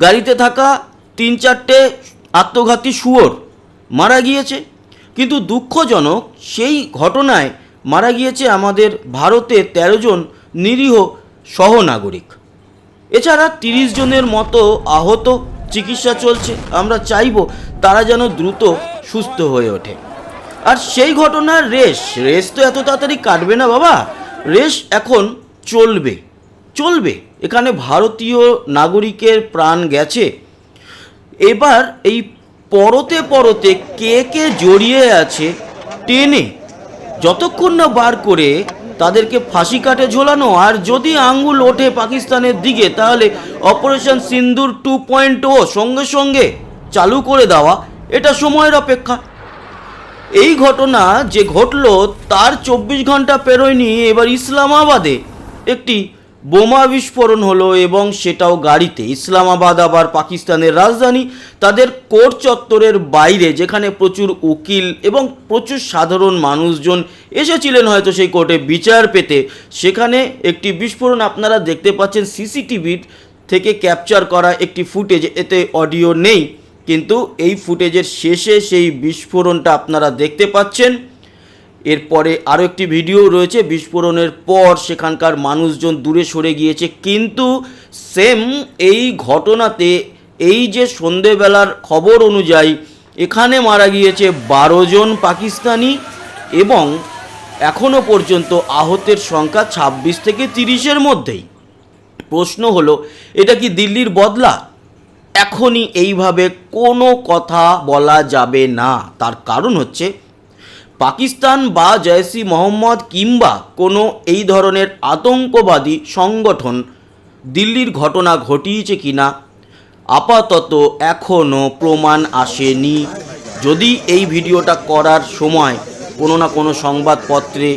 গাড়িতে থাকা তিন চারটে আত্মঘাতী শুয়োর মারা গিয়েছে। কিন্তু দুঃখজনক সেই ঘটনায় মারা গিয়েছে আমাদের ভারতে তেরো জন নিরীহ সহনাগরিক। এছাড়া তিরিশ জনের মতো আহত চিকিৎসা চলছে। আমরা চাইব তারা যেন দ্রুত সুস্থ হয়ে ওঠে। আর সেই ঘটনার রেশ রেশ তো এত তাড়াতাড়ি কাটবে না বাবা। রেশ এখন চলবে। চলবে। এখানে ভারতীয় নাগরিকের প্রাণ গেছে। এবার এই পরতে পরতে কে কে জড়িয়ে আছে টেনে, যতক্ষণ না বার করে তাদেরকে ফাঁসি কাটে ঝোলানো। আর যদি আঙ্গুল ওঠে পাকিস্তানের দিকে, তাহলে অপারেশন সিন্দুর টু পয়েন্ট ও সঙ্গে সঙ্গে চালু করে দেওয়া, এটা সময়ের অপেক্ষা। এই ঘটনা যে ঘটল, তার চব্বিশ ঘণ্টা পেরোয়নি এবার ইসলামাবাদে একটি বোমা বিস্ফোরণ হলো এবং সেটাও গাড়িতে। ইসলামাবাদ আবার পাকিস্তানের রাজধানী। তাদের কোর্ট চত্বরের বাইরে, যেখানে প্রচুর উকিল এবং প্রচুর সাধারণ মানুষজন এসেছিলেন হয়তো সেই কোর্টে বিচার পেতে। সেখানে একটি বিস্ফোরণ আপনারা দেখতে পাচ্ছেন সিসিটিভির থেকে ক্যাপচার করা একটি ফুটেজ। এতে অডিও নেই, কিন্তু এই ফুটেজের শেষে সেই বিস্ফোরণটা আপনারা দেখতে পাচ্ছেন। এরপরে আরও একটি ভিডিও রয়েছে বিস্ফোরণের পর সেখানকার মানুষজন দূরে সরে গিয়েছে। কিন্তু সেম এই ঘটনাতে এই যে সন্ধেবেলার খবর অনুযায়ী এখানে মারা গিয়েছে বারো জন পাকিস্তানি এবং এখনও পর্যন্ত আহতের সংখ্যা ছাব্বিশ থেকে তিরিশের মধ্যেই। প্রশ্ন হলো, এটা কি দিল্লির বদলা? এখনই এইভাবে কোনো কথা বলা যাবে না। তার কারণ হচ্ছে পাকিস্তান বা জয়সি মোহাম্মদ কিংবা কোনো এই ধরনের আতঙ্কবাদী সংগঠন দিল্লির ঘটনা ঘটিয়েছে কিনা, আপাতত এখনও প্রমাণ আসেনি। যদি এই ভিডিওটা করার সময় কোনো না কোনো সংবাদপত্রে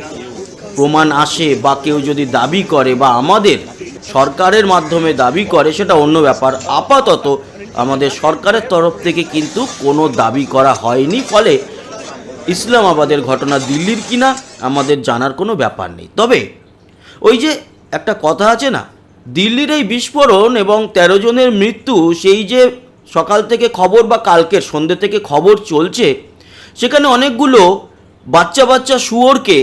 প্রমাণ আসে বা কেউ যদি দাবি করে বা আমাদের সরকারের মাধ্যমে দাবি করে, সেটা অন্য ব্যাপার। আপাতত আমাদের সরকারের তরফ থেকে কিন্তু কোনো দাবি করা হয়নি। ফলে ইসলামাবাদের ঘটনা দিল্লির কিনা, আমাদের জানার কোনো ব্যাপার নেই। তবে, ওই যে একটা কথা আছে না, দিল্লির এই বিস্ফোরণ এবং তেরো জনের মৃত্যু, সেই যে সকাল থেকে খবর বা কালকের সন্ধ্যে থেকে খবর চলছে, সেখানে অনেকগুলো বাচ্চা বাচ্চা শুয়োরকে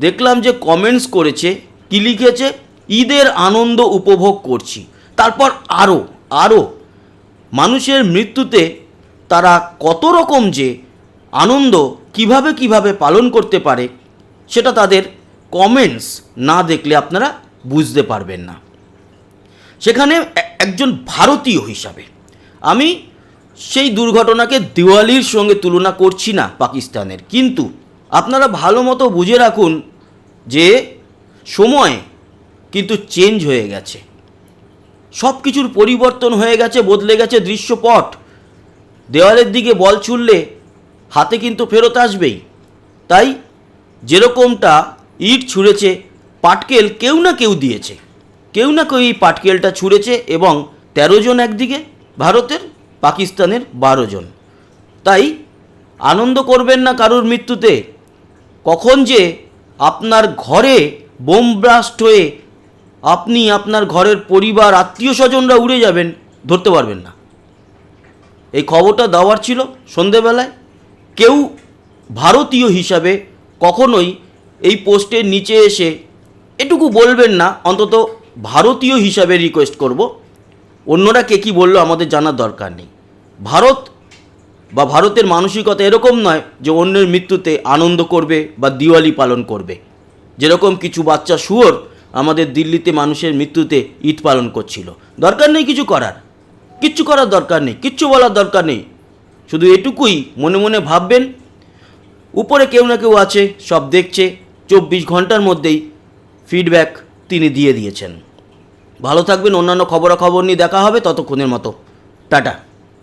দেখলাম যে কমেন্টস করেছে, কি লিখেছে? ঈদের আনন্দ উপভোগ করছি। তারপর আরও আরও মানুষের মৃত্যুতে তারা কত রকম যে আনন্দ কীভাবে কীভাবে পালন করতে পারে, সেটা তাদের কমেন্টস না দেখলে আপনারা বুঝতে পারবেন না। সেখানে একজন ভারতীয় হিসাবে, আমি সেই দুর্ঘটনাকে দিওয়ালির সঙ্গে তুলনা করছি না পাকিস্তানের, কিন্তু আপনারা ভালো মতো বুঝে রাখুন যে সময় কিন্তু চেঞ্জ হয়ে গেছে। সব কিছুর পরিবর্তন হয়ে গেছে, বদলে গেছে দৃশ্যপট। দেওয়ালের দিকে বল ছুড়লে হাতে কিন্তু ফেরত আসবেই। তাই যেরকমটা ইট ছুঁড়েছে, পাটকেল কেউ না কেউ দিয়েছে। কেউ না কেউ এই পাটকেলটা ছুঁড়েছে এবং তেরো জন একদিকে, ভারতের, পাকিস্তানের বারো জন। তাই আনন্দ করবেন না কারুর মৃত্যুতে। কখন যে আপনার ঘরে বোম ব্লাস্ট হয়ে আপনি আপনার ঘরের পরিবার আত্মীয় স্বজনরা উড়ে যাবেন, ধরতে পারবেন না। এই খবরটা দেওয়ার ছিল সন্ধেবেলায়। কেউ ভারতীয় হিসাবে কখনোই এই পোস্টের নিচে এসে এটুকু বলবেন না, অন্তত ভারতীয় হিসাবে রিকোয়েস্ট করব। অন্যরা কে কী বলল আমাদের জানার দরকার নেই। ভারত বা ভারতের মানসিকতা এরকম নয় যে অন্যের মৃত্যুতে আনন্দ করবে বা দিওয়ালি পালন করবে। যেরকম কিছু বাচ্চা শুয়োর আমাদের দিল্লিতে মানুষের মৃত্যুতে ঈদ পালন করছিল। দরকার নেই কিছু করার। কিচ্ছু করার দরকার নেই, কিচ্ছু বলার দরকার নেই। শুধু এটুকুই মনে মনে ভাববেন। উপরে কেউ না কেউ আছে, সব দেখছে। চব্বিশ ঘণ্টার মধ্যেই ফিডব্যাক তিনি দিয়ে দিয়েছেন। ভালো থাকবেন, অন্যান্য খবরাখবর নিয়ে দেখা হবে ততক্ষণের মতো। টাটা।